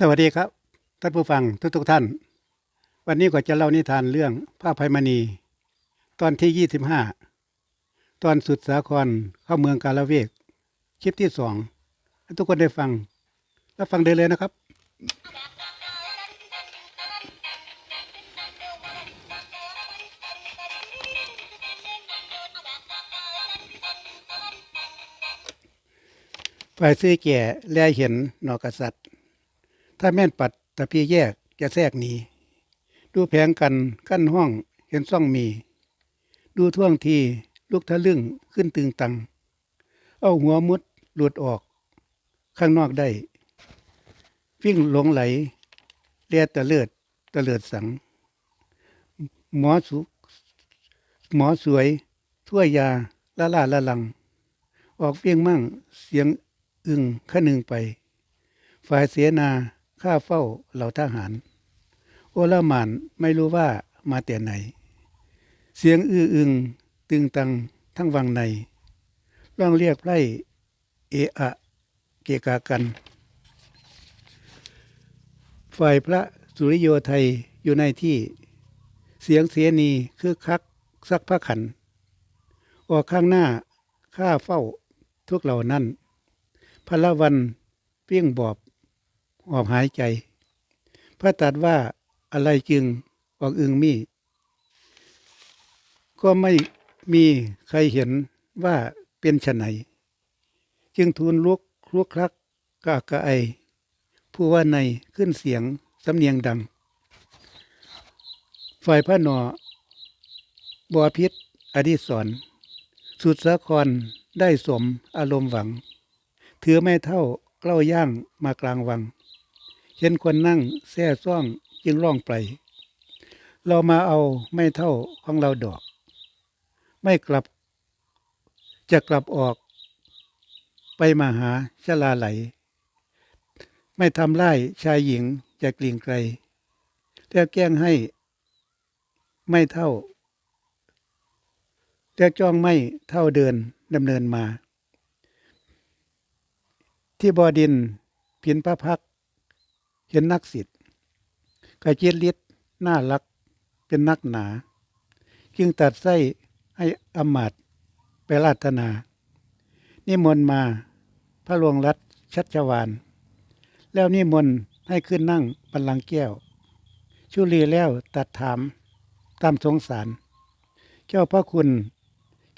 สวัสดีครับท่านผู้ฟังทุกทุกๆท่าน วันนี้ก็จะเล่านิทานเรื่องพระภัยมณี ตอนที่ยี่สิบห้าตอนสุดสาครเข้าเมืองกาลเวก คลิปที่สองให้ทุกคนได้ฟัง แล้วฟังได้เลยนะครับ ฝ่ายซื้อแก่แลเห็นหนอกษัตริย์ ถ้าแม่นปัดตะพีแยกจะแทรกหนีดูแผงกันกั้นห้องเห็นซ่องมี ดูท่วงทีลูกทะลึ่งขึ้นตึงตัง เอาหัวมุดหลุดออก ข้างนอกได้ วิ่งหลงไหลเลียตะเลือดตะเลือดสัง หมอสุหมอสวยถ้วยาละล่าละลัง ออกเวียงมั่งเสียงอึงขะนึงไป ฝ่ายเสนา ข้าเฝ้าเหล่าทหาร โอละหมานไม่รู้ว่ามาแต่ไหน เสียงอื้ออึง ตึงตังทั้งวังในร้องเรียกไพร่เอะอะเกกากัน ฝ่ายพระสุริโยไทยอยู่ในที่ เสียงเสียนีคือคักซักพระขัน ออกข้างหน้าข้าเฝ้าทุกเหล่านั้นพระละวันเปี้ยงบอบ หอบหายใจ พระตรัดว่าอะไรจึงออกอึงมี ก็ไม่มีใครเห็นว่าเป็นฉไหน จึงทูลลุกคลุกคลักกะกะไอ ผู้ว่าในขึ้นเสียงสำเนียงดัง ฝ่ายพระนอบัวพิษอดิศร สุดสาครได้สมอารมณ์หวัง ถือไม่เท่าเล้าย่างมากลางวัง เห็นคนนั่งแซ่ซ่องจึงร้องไป เรามาเอาไม่เท่าของเราดอก ไม่กลับ จะกลับออก ไปมาหาชลาไหล ไม่ทำไล่ชายหญิงจะกลิ่งไกลแล้วแกล้งให้ ไม่เท่าแล้วจ้องไม่เท่าเดินดำเนินมา ที่บอดินพินพระพัก เห็นนักสิทธ์กระจิตลิศน่ารักเป็นนักหนา จึงตัดไส้ให้อมาตไปราธนา นิมนต์มาพระหลวงรัตชัชวาน แล้วนิมนต์ให้ขึ้นนั่งบัลลังก์แก้ว ชุลีแล้วตัดถามตามสงสาร เจ้าพระคุณ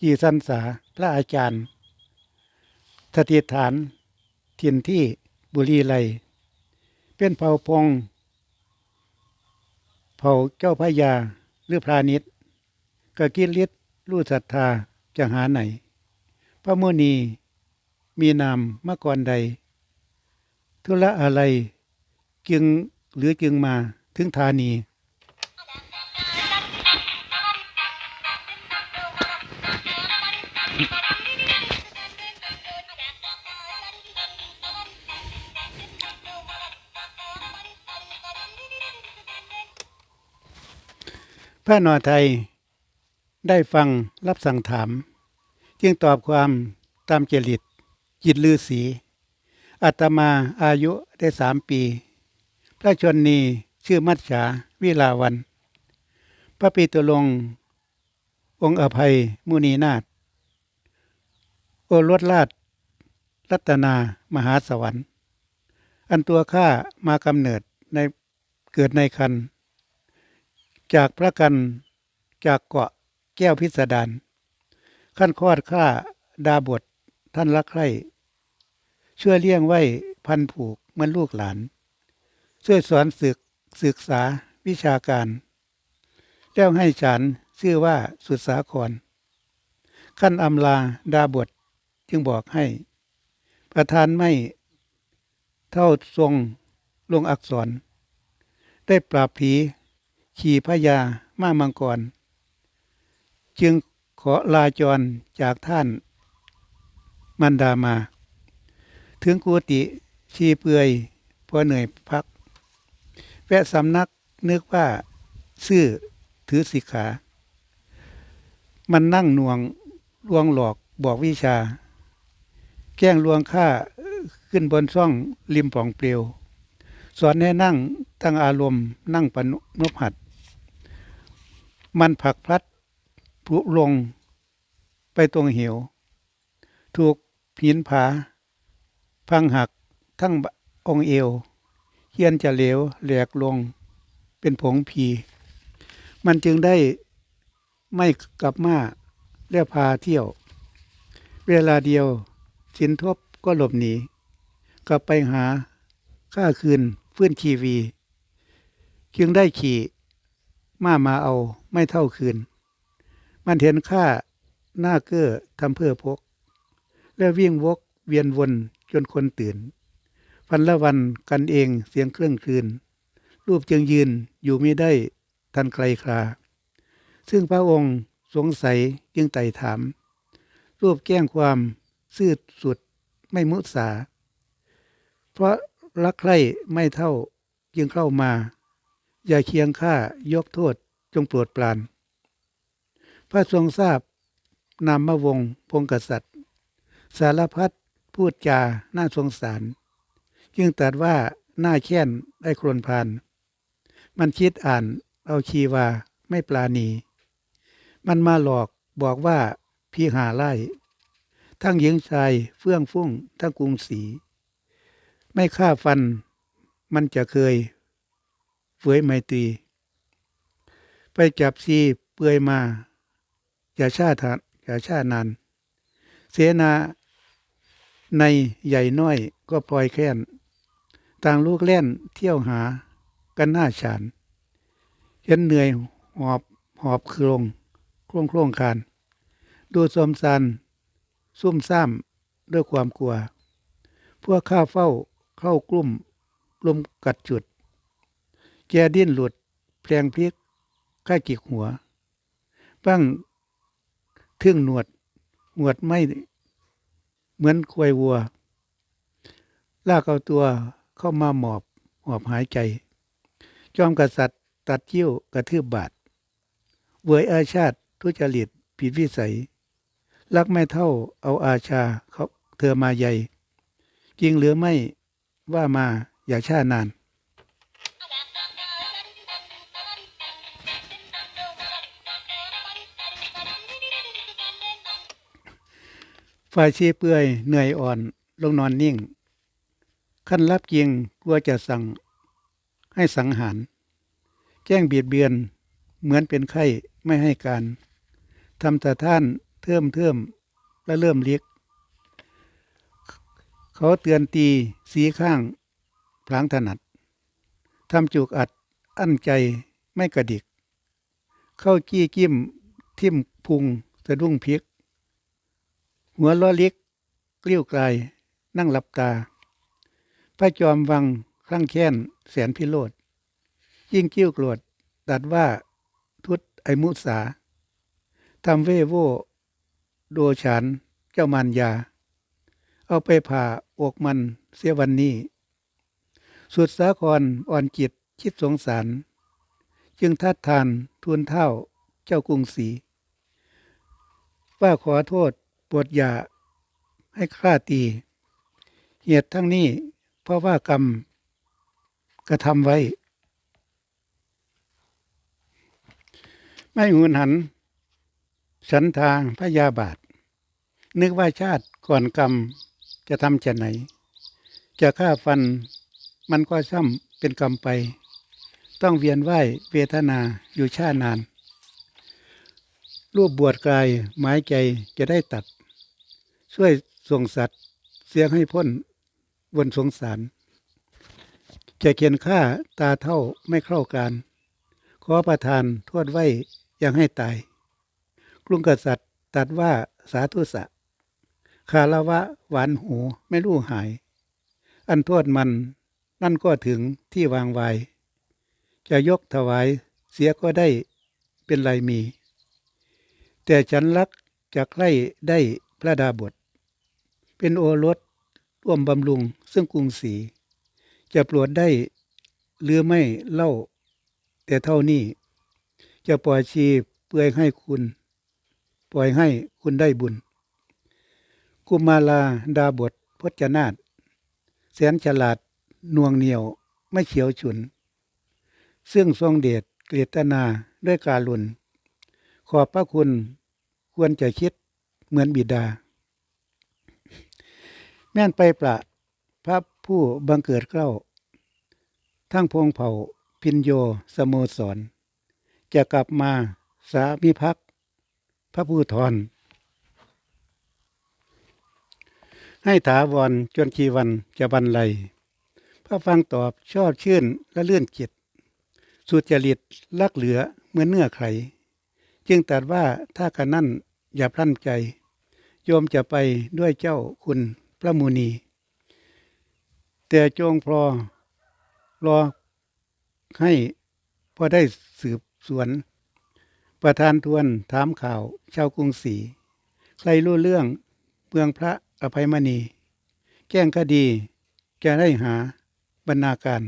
กี่สันษาพระอาจารย์สถิตฐานถิ่นที่บุรีไลย เป็นเผ่าพง เผ่าเจ้าพระยาหรือพระนิดกะกินฤทธิ์รู้ศรัทธาจะหาไหน พระมุนีมีนามมาก่อนใด ธุระอะไรจึงหรือจึงมาถึงธานี พระนอไทย ได้ฟังรับสั่งถาม จึงตอบความตามเจริต จิตลือสีอาตมาอายุได้สามปี พระชนนีชื่อมัจฉาวิลาวัน พระปีตุลง องค์อภัยมุนีนาถโอรสราช รัตนามหาสวรรค์ อันตัวข้ามากำเนิดในเกิดในคัน จากพระกันจากเกาะแก้วพิสดารขั้นคอดข้าดาบทท่านรักใคร่ช่วยเลี้ยงไว้พันผูกเหมือนลูกหลาน ช่วยสอนศึกศึกษาวิชาการ แล้วให้ฉันชื่อว่าสุดสาคร ขั้นอำลาดาบทจึงบอกให้ ประธานไม่เท่าทรงลงอักษร ได้ปราบผี ขี่พญามามังกร จึงขอลาจรจากท่านมันดามา ถึงกุติชีเปือยพอเหนื่อยพัก แวะสำนักนึกว่า ซื่อถือสิกขา มันนั่งน่วงลวงหลอกบอกวิชา แกล้งลวงข้าขึ้นบนช่องริมป่องเปลว สอนให้นั่งตั้งอารมณ์นั่งปนุนบหัด มันผักพลัดพลุลงไปตรงเหว ถูกผินผา พังหักทั้งองเอวเฮียนจะเหลวแหลกลง เป็นผงผี มันจึงได้ไม่กลับมาเรียพาเที่ยว เวลาเดียวสินทบก็หลบหนี กลับไปหาค่าคืนฟื้นชีวี จึงได้ขี่ม้ามาเอา ไม่เท่าคืน มันเห็นค่าหน้าเก้อทำเพื่อพก แล้ววิ่งวกเวียนวนจนคนตื่นพันละวันกันเองเสียงเครื่องคืน รูปจึงยืนอยู่ไม่ได้ทันไกลคราซึ่งพระองค์สงสัยจึงไต่ถาม รูปแก้งความซื่อสุดไม่มุสา เพราะรักใคร่ไม่เท่าจึงเข้ามา อย่าเคียงข้ายกโทษ จงโปรดปราน พระทรงทราบนามวงศ์พงกษัตริย์ สารพัดพูดจาน่าสงสาร จึงตรัสว่าหน้าแค้นได้ครนพาน มันคิดอ่านเอาชีวาไม่ปลาณี มันมาหลอกบอกว่าพี่หาไล่ ทั้งหญิงชายเฟื่องฟุ้งทั้งกรุงศรีไม่ฆ่าฟัน มันจะเคยเฟื่อยไมตรี ไปจับซีเปื่อยมาอย่าชาทานอย่าชานานเสนาในใหญ่น้อยก็พลอยแค้น ต่างลูกเล่นเที่ยวหากันหน้าฉานเห็นเหนื่อยหอบหอบโครงโครงโครงคาน ดูสมสันซุ่มซ่ามด้วยความกลัว พวกข้าเฝ้าเข้ากลุ่มลมกัดจุด แกดิ้นหลุดแพลงพลิก ข้ากิกหัว บ้างเทึ่งหนวด หนวดไม่เหมือนควายวัว ลากเอาตัวเข้ามาหมอบหอบหายใจ จอมกษัตริย์ ตัดจิ้วกระทืบบาทเวยอาชาติทุจริตผิดวิสัย รักไม่เท่าเอาอาชาเขาเธอมาใหญ่จริงหรือไม่ว่ามาอย่าช้านาน ฝ่ายชีเปื่อยเหนื่อยอ่อนลงนอนนิ่ง ขั้นรับจริงกลัวจะสั่งให้สังหาร แจ้งเบียดเบียนเหมือนเป็นไข้ไม่ให้การทำแต่ท่านเทิมเทิมและเริ่มเลียกเขาเตือนตีสีข้างพลางถนัดทำจุกอัดอั้นใจไม่กระดิก เข้ากี้กิ้มทิ่มพุงสะดุ้งพลิก หัวล้อเล็กเกลี้ยวกลายนั่งหลับตา พระจอมวังคลั่งแค้นแสนพิโรธยิ่งเกิ้ยวกรธตัดว่าทุตไอมุสาทำเวโวโดฉันเจ้ามารยา เอาไปผ่าอกมันเสียวันนี้ สุดสาครอ่อนจิตคิดสงสาร จึงทัดทานทูลเท่าเจ้ากรุงศรีว่าขอโทษ ปวดยาให้ข้าตี เหตุทั้งนี้ เพราะว่ากรรมกระทำไว้ ไม่หุนหันฉันทางพระยาบาท นึกว่าชาติก่อนกรรมจะทำจะไหน จะฆ่าฟันมันก็ซ้ำเป็นกรรมไป ต้องเวียนไหวเวทนาอยู่ชาตินาน รูปบวชกายหมายใจจะได้ตัด ช่วยส่งสัตว์ เสียงให้พ้นบนสงสาร จะเขียนค่าตาเท่าไม่เข้าการ ขอประทานโทษไว้ยังให้ตาย กรุงกษัตริย์ตัดว่าสาธุสะ คารวะหวานหูไม่รู้หาย อันโทษมันนั่นก็ถึงที่วางไว้จะยกถวายเสียก็ได้เป็นไรมี แต่ฉันรักจะใคร่ได้พระดาบท เป็นโอรสร่วมบำรุง ซึ่งกรุงศรีจะปรดได้หรือไม่เล่า แต่เท่านี้ จะปล่อยชีเปื่อยให้คุณ ปล่อยให้คุณได้บุญ กุมาลาดาบทพจนาตแสนฉลาดนวงเหนียวไม่เฉียวฉุน ซึ่งทรงเดชเกรตนาด้วยการุณขอบพระคุณควรจะคิดเหมือนบิดา ม่นไปประพระผู้บังเกิดเกล้า ทั้งพงเผ่าพินโยสโมสร จะกลับมาสามิภัก พระผู้ทรให้ถาวรจนชีวันจะบรรลัยพระฟังตอบชอบชื่นและเลื่อนจิต สุจริตลักเหลือเหมือนเนื้อใครจึงตรัสว่าถ้ากันนั่นอย่าพลั่นใจ โยมจะไปด้วยเจ้าคุณ พระมุนี แต่จงพอรอให้พอได้สืบสวน ประธานทวนถามข่าวชาวกรุงศรีใครรู้เรื่องเมืองพระอภัยมณีแก้งคดีจะได้หาบรรณาการ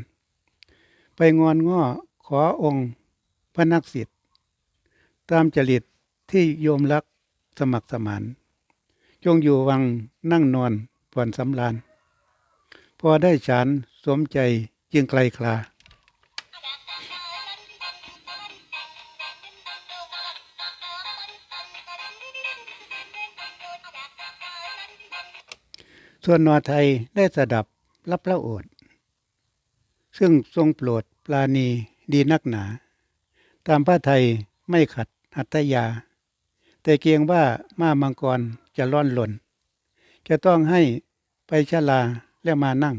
ไปงอนง้อขอองค์พระนักสิทธิ์ตามจริตที่โยมรักสมัครสมาน จงอยู่วังนั่งนอน ผ่อนสำราญ พอได้ฉันสมใจจึงไกลคลา ส่วนนอไทยได้สดับรับพระโอษฐ์ซึ่งทรงโปรดปราณีดีนักหนา ตามพระไทยไม่ขัดหัตถยา แต่เกรงว่าม้ามังกรจะร้อนหล่น จะต้องให้ไปชลาและมานั่ง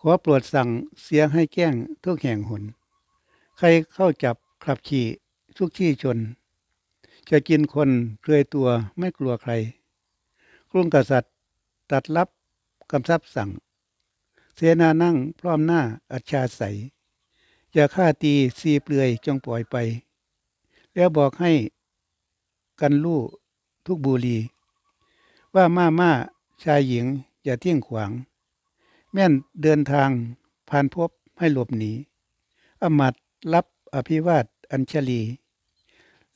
ขอโปรดสั่งเสียให้แก้งทุกแห่งหน ใครเข้าจับขับขี่ทุกที่ชน จะกินคนเคยตัวไม่กลัวใคร กรุงกษัตริย์ตัดรับคำซับสั่ง เสนานั่งพร้อมหน้าอัจฉาใส อย่าฆ่าตีซีเปลือยจงปล่อยไป แล้วบอกให้กันลู่ทุกบุรี ว่าม่าม่าชายหญิงอย่าเที่ยงขวาง แม่นเดินทางผ่านพบให้หลบหนี อมัดรับอภิวาทอัญชลี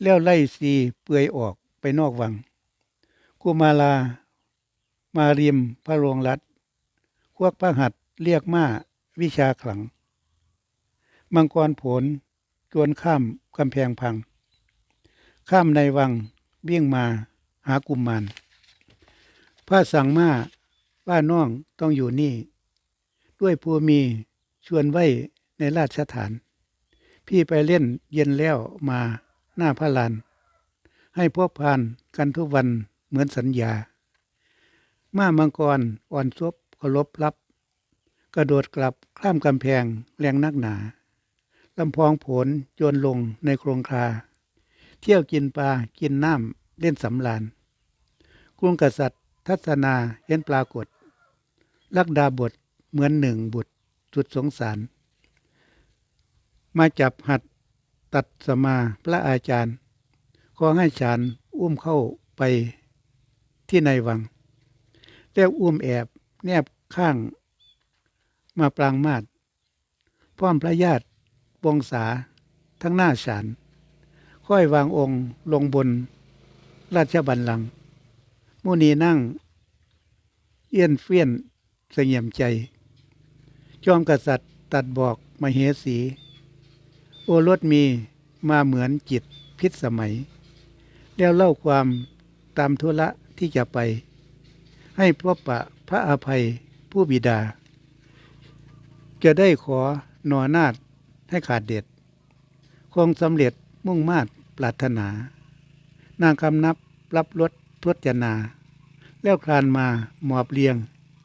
แล้วไล่ซีเปลือยออกไปนอกวังกุมาลา มาริมพระโรงรัฐควักพระหัตเรียกมาวิชาขลัง มังกรผลจวนข้ามกำแพงพัง ข้ามในวังวิ่ยงมาหากุมมาร พระสั่งมาว่าน้องต้องอยู่นี่ ด้วยผู้มีชวนไว้ในราชฐาน พี่ไปเล่นเย็นแล้วมาหน้าพระลาน ให้พบพานกันทุกวันเหมือนสัญญา ม้ามังกรอ่อนซบเคารพรับ กระโดดกลับข้ามกำแพงแรงนักหนาลำพองผลโยนลงในโครงคา เที่ยวกินปลากินน้ำเล่นสำลานกรุงกษัตริย์ ทัศนาเห็นปรากฏ ลักดาบทเหมือนหนึ่งบุตรสุดสงสาร มาจับหัดตัดสมาพระอาจารย์ ขอให้ฉันอุ้มเข้าไปที่ในวังเรียกอุ้มแอบแนบข้างมาปรางมาดพร้อมพระญาติวงศาทั้งหน้าฉันค่อยวางองค์ลงบนราชบัลลังก์ มุนีนั่ง เอี้ยนเฟี้ยนเสงี่ยมใจ จอมกษัตริย์ตัดบอกมเหสี โอรสมีมาเหมือนจิตพิษสมัย แล้วเล่าความตามธุระที่จะไป ให้พบปะพระอภัยผู้บิดา จะได้ขอหนอนาดให้ขาดเด็ด คงสำเร็จมุ่งมาดปรารถนา นางคำนับรับรถ ทวจนา แล้วคลานมาหมอบเรียง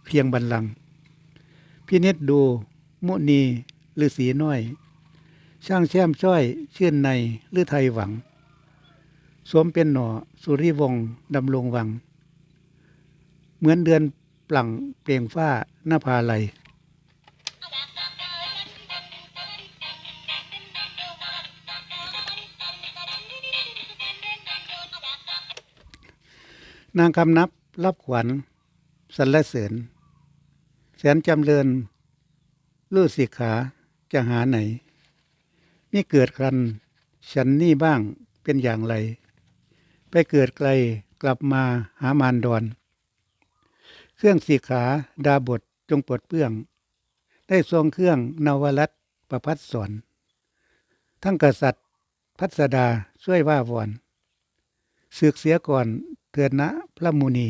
เพียงบันลัง พินิจดูมุนีฤาษีน้อย ช่างแช่มช้อยชื่นในหรือไทยหวัง สวมเป็นหน่อสุริวงดำรงวัง เหมือนเดือนปลั่งเปล่งฟ้าหน้าพาไหล นางคำนับรับขวัญสรรเสริญ แสนจำเริญลู่สิขาจะหาไหนมีเกิดกันฉันนี่บ้างเป็นอย่างไร ไปเกิดไกลกลับมาหามารดอน เครื่องสีขาดาบทจงปลดเปื้อง ได้ทรงเครื่องนวรัตประพัดสอน ทั้งกษัตริย์พัสดาช่วยว่าวอน ศึกเสียก่อน เถิดนะพระมุนี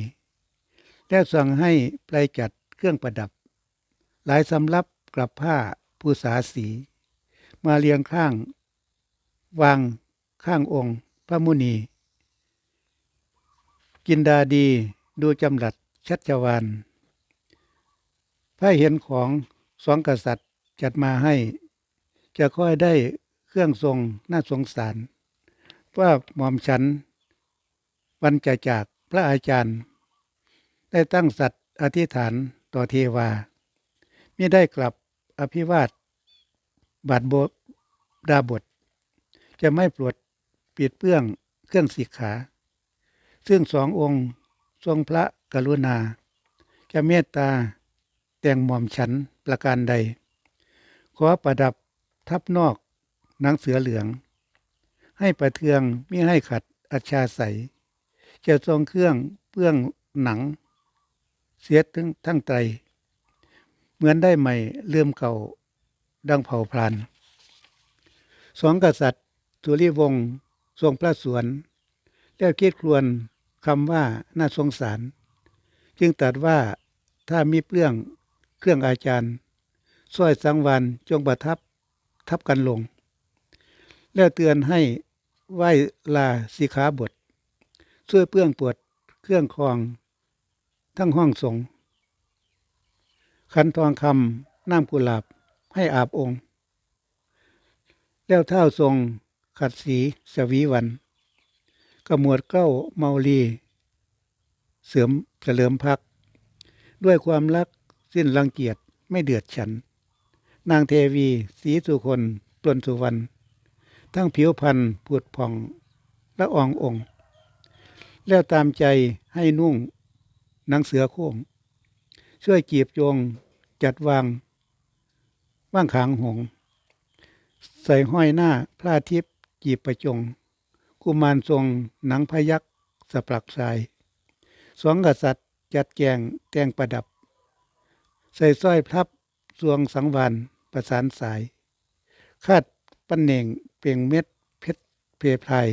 แล้วสั่งให้ไปจัดเครื่องประดับ หลายสำรับกลับผ้าผู้สาสี มาเรียงข้าง วางข้างองค์พระมุนี กินดาดีดูจำหลัดชัชวานพระเห็นของสองกษัตริย์จัดมาให้ จะค่อยได้เครื่องทรงน่าสงสาร ว่าหม่อมฉัน วันจะจากพระอาจารย์ ได้ตั้งสัตว์อธิษฐานต่อเทวามิได้กลับอภิวาทบาทโบดาบท จะไม่ปลดปิดเปื้องเครื่องสิกขา ซึ่งสององค์ทรงพระกรุณา จะเมตตาแต่งหม่อมฉันประการใด ขอประดับทับนอกหนังเสือเหลือง ให้ประเทืองมิให้ขัดอัชชาใส จะทรงเครื่องเปื้องหนัง เสียทั้งทั้งไตร เหมือนได้ใหม่เลื่อมเก่าดังเผ่าพลานสองกษัตริย์สุริวงศ์ทรงพระสวน แล้วคิดครวนคำว่าน่าสงสาร จึงตรัดว่าถ้ามีเปลื้องเครื่องอาจารย์สร้อยสังวานจงประทับทับกันลง แล้วเตือนให้ไหวลาสิขาบท ช่วยเปื้องปวดเครื่องคอง ทั้งห้องสงขันทองคำน้ำกุหลาบให้อาบองค์ แล้วเท่าทรงขัดสีสวีวันกระมวดเก้าเมาลี เสริมเฉลิมพัก ด้วยความรักสิ้นรังเกียจไม่เดือดฉัน นางเทวีสีสุคนปลนสุวรรณทั้งผิวพันธ์ผุดผ่องและอององค์ แล้วตามใจให้นุ่งหนังเสือโค้งช่วยจีบโยงจัดวางว่างขางหง ใส่ห้อยหน้าพระอาทิตย์จีบประจง กุมารทรงหนังพยักสปลักสายสองกษัตริย์จัดแจงแต่งประดับ ใส่สร้อยพลับสวงสังวานประสานสาย คาดปันเน่งเปล่งเม็ดเพชรเพพลาย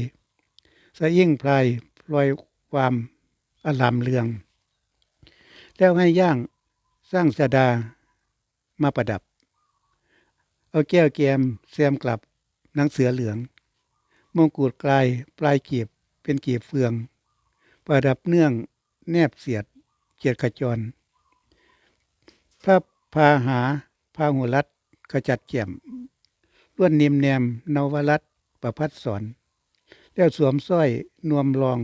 สะยิ่งพลาย ลอยความอลามเรือง แล้วให้ย่างสร้างสดามาประดับ เอาแก้วแกมแซมกลับหนังเสือเหลือง มงกุฎกลายปลายเกีบเป็นเกีบเฟือง ประดับเนื่องแนบเสียดเกียรขจรพระพาหาพาหุรัตขจัดเกี่ยมล้วนนิมแนมนวรัตประพัดสอน แล้วสวมสร้อยนวมรอง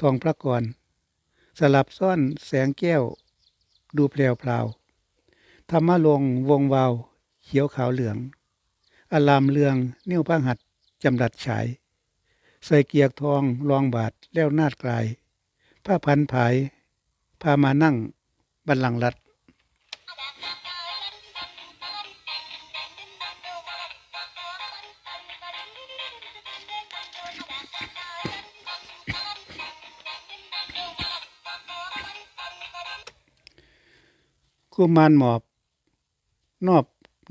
ทองพระกร สลับซ่อนแสงแก้ว ดูแพรวพราวธรรมะลงวงวาว เขียวขาวเหลืองอลามเลืองนิ้วพระหัตจำรัดฉาย ใส่เกียกทองรองบาทแล้วนาดกลาย ผ้าพันผาย พามานั่งบัลลังก์รั กุมารหมอบ นอบ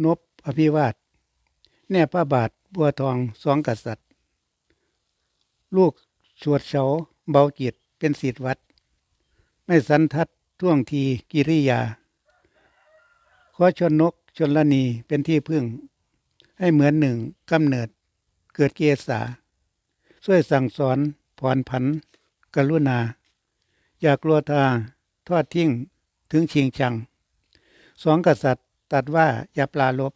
นบอภิวาท แน่พระบาทบัวทองสองกษัตริย์ ลูกสวดเสาเบาจิตเป็นศิษวัด ไม่สันทัดท่วงทีกิริยา ขอชนนกชนละนีเป็นที่พึ่ง ให้เหมือนหนึ่งกำเนิด เกิดเกษาช่วยสั่งสอนผ่อนผัน กรุณา อย่ากลัวตาทอดทิ้งถึงชิงชัง สองกษัตริย์ตัดว่าอย่าปลาลบ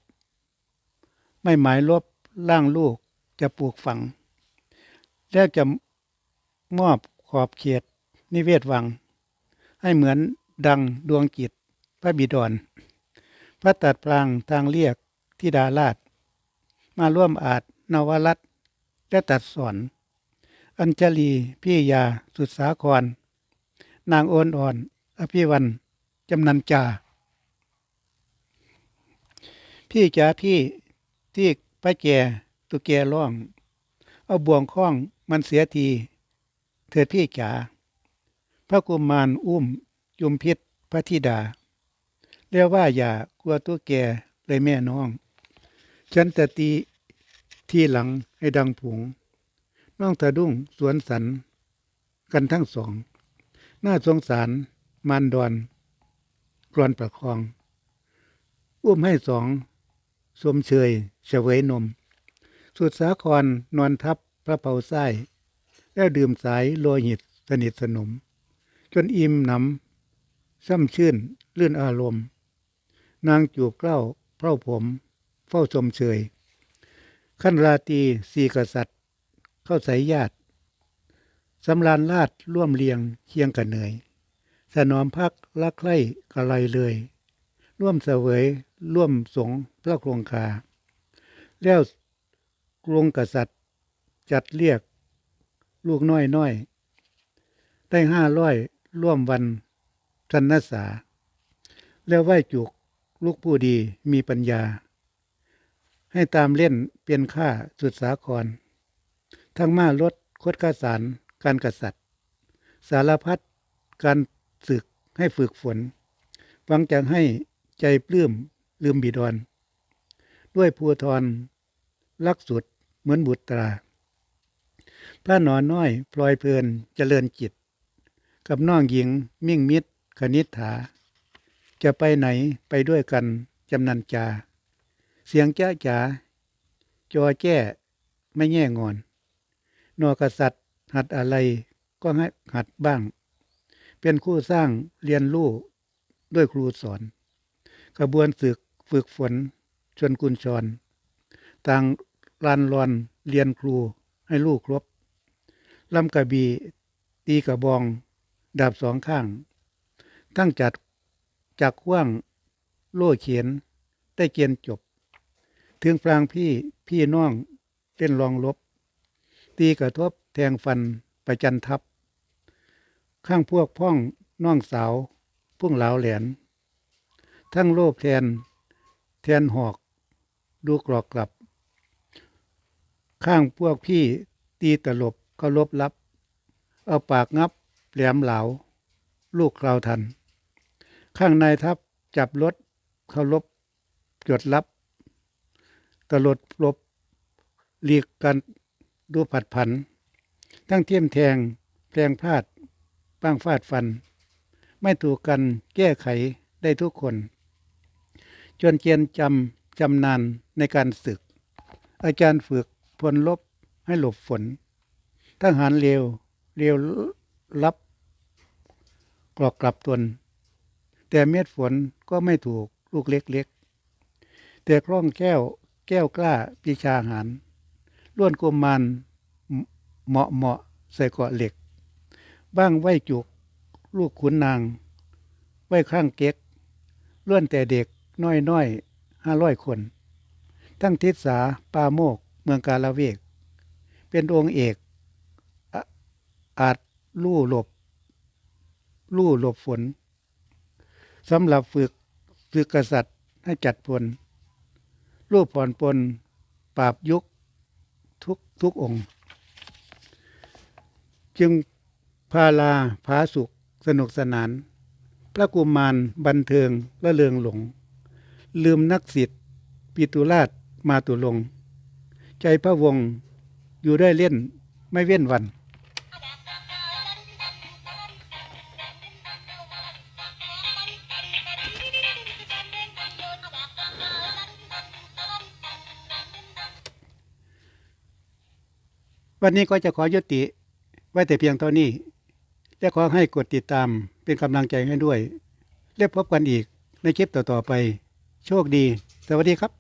ไม่หมายลบร่างลูกจะปลูกฝัง แล้วจะมอบขอบเขตนิเวศวัง ให้เหมือนดังดวงจิตพระบิดร พระตัดพลางทางเรียกทิดาราช มาร่วมอาจนวรัตและตัดสอน อัญชลีพี่ยาสุดสาคร นางโอนอ่อน อภิวัน จำนันจา พี่จ๋าพี่ที่ป้าแก่ตุแกร้อง เอาบ่วงข้องมันเสียที เถิดพี่จ๋าพระกุมารอุ้มยุมพิษพระธิดาเรียกว่าอย่ากลัวตัวแกเลยแม่น้อง ฉันแต่ตีที่หลังให้ดังผง น้องตะดุ้งสวนสัน กันทั้งสอง หน่าสงสารมารดอนกรอนประคอง อุ้มให้สอง สมเชยเฉวยนม สุดสาครนอนทับพระเผาไส้แล้วดื่มสายโลหิตสนิทสนม จนอิ่มหนำซ้ำชื่นเลื่อนอารมณ์ นางจูบเกล้าเฝ้าผม เฝ้าชมเชย ขั้นราตีสี่กษัตริย์ เข้าใส่ญาติสำรานลาดร่วมเลียงเคียงกันเหนื่อยสนอมพักลักไคล้กะไรเลย ร่วมเสวยร่วมสงพระโครงคา แล้วกรุงกษัตริย์จัดเรียกลูกน้อยน้อย ได้ห้าร้อยร่วมวันชันนสา แล้วไหวจุกลูกผู้ดีมีปัญญา ให้ตามเล่นเปลี่ยนค่าสุดสาคร ทั้งมาลดคดกาสารการกษัตริย์ สารพัดการศึกให้ฝึกฝนหวังจะให้ ใจปลื้มลืมบิดอนด้วยภูทรลักสุดเหมือนบุตรา พระหนอนน้อยพลอยเพลินเจริญจิต กับน้องหญิงมิ่งมิตรคณิษฐา จะไปไหนไปด้วยกันจำนันจา เสียงจ้าจ๋าจอแจ้ไม่แง่งอน นอกษัตริย์หัดอะไรก็ให้หัดบ้าง เป็นคู่สร้างเรียนรู้ด้วยครูสอน กระบวนศึกฝึกฝนชวนกุญชรต่างรันรอนเรียนครูให้ลูกครบลำกระบีตีกระบองดาบสองข้าง ทั้งจัดจากขว้างโล่เขียนได้เกียนจบ ถึงพลางพี่พี่น้องเล่นรองลบ ตีกระทบแทงฟันประจันทับ ข้างพวกพ้องน้องสาวพุ่งเหลาแหลน ทั้งโลภแทน แทนหอก ดูกรอกกลับ ข้างพวกพี่ตีตลบเขาลบลับ เอาปากงับแหลมเหลา ลูกคราวทัน ข้างในทัพจับรถเขาลบจดลับ ตลดลบเลีกกันดูผัดผัน ทั้งเทียมแทงแทงพลาดป้างฟาดฟัน ไม่ถูกกันแก้ไขได้ทุกคน จนเจียนจำจำนานในการศึก อาจารย์ฝึกพลลบให้หลบฝนทหารเร็วเร็วรับกรอกกลับตน แต่เม็ดฝนก็ไม่ถูกลูกเล็กๆ แต่คล่องแก้วแก้วกล้าปีชาหารล้วนกุมมันเหมาะเหมาะใส่เกาะเหล็ก บ้างไหวจุก ลูกขุนนาง ไหวข้างเก๊กล้วนแต่เด็ก น้อยน้อยห้าร้อยคน ทั้งทิศสาปาโมก เมืองกาลาเวก เป็นองค์เอกอาจลู่หลบ ลู่หลบฝนสำหรับฝึกฝึกกษัตริย์ให้จัดพล รูปผ่อนปลนปราบยุคทุกทุกองค์ จึงพาลาผาสุขสนุกสนาน พระกุมารบันเทิงละเลืองหลง ลืมนักสิทธิ์ปิตุราชมาตุลง ใจพระวงศ์อยู่ได้เล่นไม่เว้นวัน วันนี้ก็จะขอยุติไว้แต่เพียงเท่านี้ และขอให้กดติดตามเป็นกำลังใจให้ด้วย และพบกันอีกในคลิปต่อ ๆ ไป โชคดี สวัสดีครับ